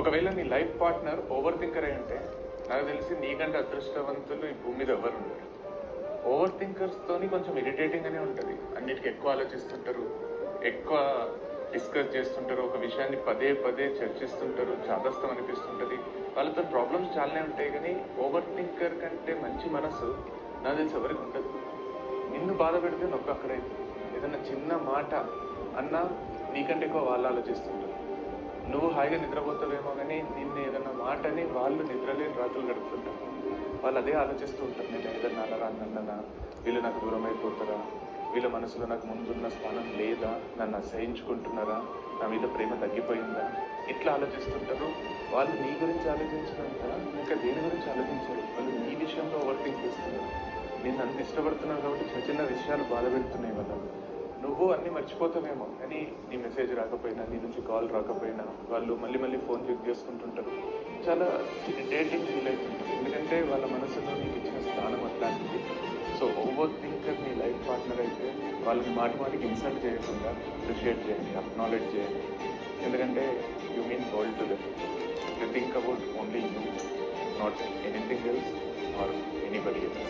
ఒకవేళ నీ life partner over thinker అయి నాకు తెలిసి నీకంటే అదృష్టవంతులు ఈ భూమి మీద ఎవరు ఉండరు. ఓవర్ థింకర్స్తోని కొంచెం ఇరిటేటింగ్ అనే ఉంటుంది. అన్నిటికీ ఎక్కువ ఆలోచిస్తుంటారు ఎక్కువ డిస్కస్ చేస్తుంటారు ఒక విషయాన్ని పదే పదే చర్చిస్తుంటారు చాదస్తం అనిపిస్తుంటుంది. వాళ్ళతో ప్రాబ్లమ్స్ చాలానే ఉంటాయి కానీ ఓవర్ థింకర్ కంటే మంచి మనసు నాకు తెలిసి ఎవరికి ఉండదు. నిన్ను బాధ పెడితే నొప్పి అక్కడే. ఏదన్నా చిన్న మాట అన్నా నీకంటే ఎక్కువ వాళ్ళు ఆలోచిస్తుంటారు. నువ్వు హాయిగా నిద్రపోతావేమో కానీ నిన్ను ఏదైనా మాట అని వాళ్ళు నిద్రలేని రాత్రులు గడుపుతుంటారు. వాళ్ళు అదే ఆలోచిస్తూ ఉంటారు. నేను ఏదన్నా అన్నరా అన్ననా వీళ్ళు నాకు దూరం అయిపోతారా వీళ్ళ మనసులో నాకు ముందున్న స్థానం లేదా? నన్ను అసహించుకుంటున్నారా? నా మీద ప్రేమ తగ్గిపోయిందా? ఇట్లా ఆలోచిస్తుంటారు. వాళ్ళు నీ గురించి ఆలోచించినంత ఇంకా దేని గురించి ఆలోచించరు? వాళ్ళు నీ విషయంలో ఓవర్ థింక్ చేస్తున్నారు. నేను అంత ఇష్టపడుతున్నాను కాబట్టి చిన్న చిన్న విషయాలు బాధ పెడుతున్నాయి వాళ్ళ నువ్వు అన్ని మర్చిపోతావేమో. కానీ నీ మెసేజ్ రాకపోయినా నీ నుంచి కాల్ రాకపోయినా వాళ్ళు మళ్ళీ మళ్ళీ ఫోన్ చెక్ చేసుకుంటుంటారు. చాలా డేటింగ్ ఫీల్ అవుతుంటారు ఎందుకంటే వాళ్ళ మనసులో నీకు ఇచ్చిన స్థానం అట్లాంటిది. సో ఓవర్ థింకర్ నీ లైఫ్ పార్ట్నర్ అయితే వాళ్ళని మాటి మాటికి ఇన్సల్ట్ చేయకుండా అప్రిషియేట్ చేయండి అక్నాలెడ్జ్ చేయండి. ఎందుకంటే you mean world to them you think about only you not anything else or anybody else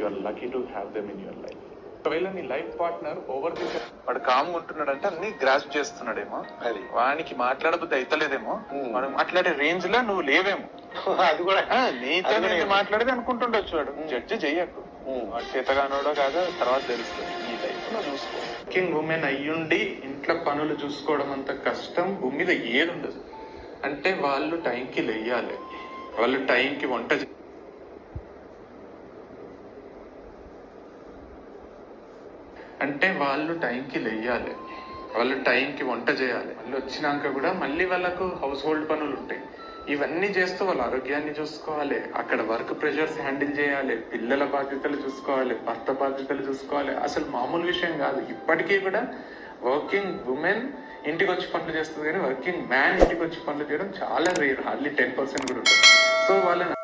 you are lucky to have them in your life ఒకవేళ నీ లైఫ్ పార్ట్నర్ ఓవర్ వాడు calm ఉంటున్నాడంటే అన్ని grasp చేస్తున్నాడేమో. అది. వానికి మాట్లాడబుద్ధి అయితలేదేమో. వాడు మాట్లాడే రేంజ్లో నువ్వు లేవేమో. అది కూడా. నీతో నేను మాట్లాడేది అనుకుంటుండొచ్చు వాడు. జడ్జి చెయ్యకు. వాడు చేతగానోడో కాదో తర్వాత తెలుస్తుంది. నీ లైఫ్లో చూసుకో. వర్కింగ్ ఉమెన్ అయ్యుండి ఇంట్లో పనులు చూసుకోవడం అంత కష్టం భూమి మీద ఏది ఉండదు అంటే వాళ్ళు టైంకి లేయాలి. వాళ్ళు టైంకి వంట అంటే వాళ్ళు టైంకి లేయాలి. వాళ్ళు టైంకి వంట చేయాలి. వాళ్ళు వచ్చినాక కూడా మళ్ళీ వాళ్ళకు హౌస్ హోల్డ్ పనులు ఉంటాయి. ఇవన్నీ చేస్తూ వాళ్ళ ఆరోగ్యాన్ని చూసుకోవాలి. అక్కడ వర్క్ ప్రెషర్స్ హ్యాండిల్ చేయాలి. పిల్లల బాధ్యతలు చూసుకోవాలి. భర్త బాధ్యతలు చూసుకోవాలి. అసలు మామూలు విషయం కాదు. ఇప్పటికీ కూడా వర్కింగ్ ఉమెన్ ఇంటికి వచ్చి పనులు చేస్తుంది కానీ వర్కింగ్ మ్యాన్ ఇంటికి వచ్చి పనులు చేయడం చాలా రేర్ హార్డ్లీ టెన్ పర్సెంట్ కూడా ఉంటుంది. సో వాళ్ళని